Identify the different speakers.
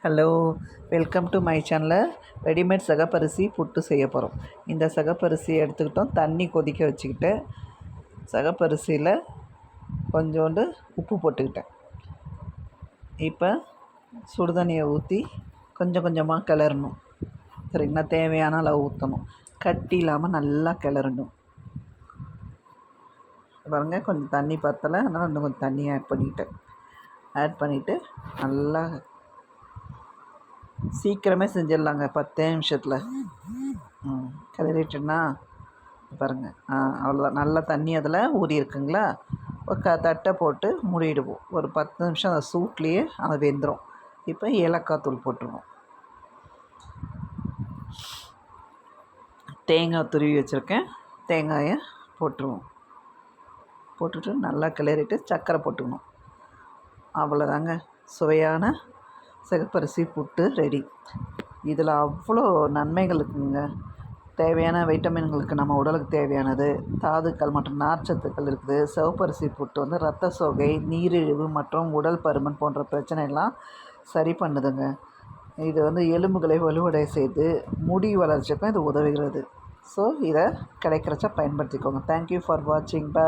Speaker 1: Hello welcome to my சேனலில் readymade சகப்பரிசி புட்டு செய்ய போகிறோம் இந்த சகப்பரிசியை எடுத்துக்கிட்டோம். தண்ணி கொதிக்க வச்சுக்கிட்டேன். சகப்பரிசியில் கொஞ்சோண்டு உப்பு போட்டுக்கிட்டேன். இப்போ சுடுதண்ணியை ஊற்றி கொஞ்சம் கொஞ்சமாக கிளறணும். சரிங்களா? தேவையான அளவு ஊற்றணும் கட்டி இல்லாமல் நல்லா கிளறணும். பாருங்க கொஞ்சம் தண்ணி பத்தலை. அதனால் இன்னும் கொஞ்சம் தண்ணி ஆட் பண்ணிக்கிட்டேன் ஆட் பண்ணிவிட்டு நல்லா சீக்கிரமே செஞ்சிடலாங்க பத்தே நிமிஷத்தில். ம் கிளறிட்டேன்னா பாருங்கள் ஆ அவ்வளோதான் நல்லா தண்ணி அதில் ஊறி இருக்குங்களா? ஒரு க தட்டை போட்டு மூடிடுவோம். ஒரு பத்து நிமிஷம் அந்த சூட்லேயே அது வெந்துடும் இப்போ ஏலக்காய் தூள் போட்டுருவோம். தேங்காய் துருவி வச்சுருக்கேன். தேங்காயை போட்டுருவோம். போட்டுட்டு நல்லா கிளறிட்டு சர்க்கரை போட்டுக்கணும். அவ்வளோதாங்க சுவையான சிகப்பரிசி புட்டு ரெடி. இதில் அவ்வளோ நன்மைகள் இருக்குங்க. தேவையான வைட்டமின்களுக்கு நம்ம உடலுக்கு தேவையானது. தாதுக்கள் மற்றும் நார்ச்சத்துக்கள் இருக்குது. சிவப்பரிசி புட்டு வந்து ரத்த சோகை நீரிழிவு மற்றும் உடல் பருமன் போன்ற பிரச்சனைலாம் சரி பண்ணுதுங்க. இது வந்து எலும்புகளை வலுவடை செய்து முடி வளர்ச்சிக்கும் இது உதவுகிறது. ஸோ இதை கிடைக்கிறச்ச பயன்படுத்திக்கோங்க. தேங்க்யூ ஃபார் வாட்சிங் பை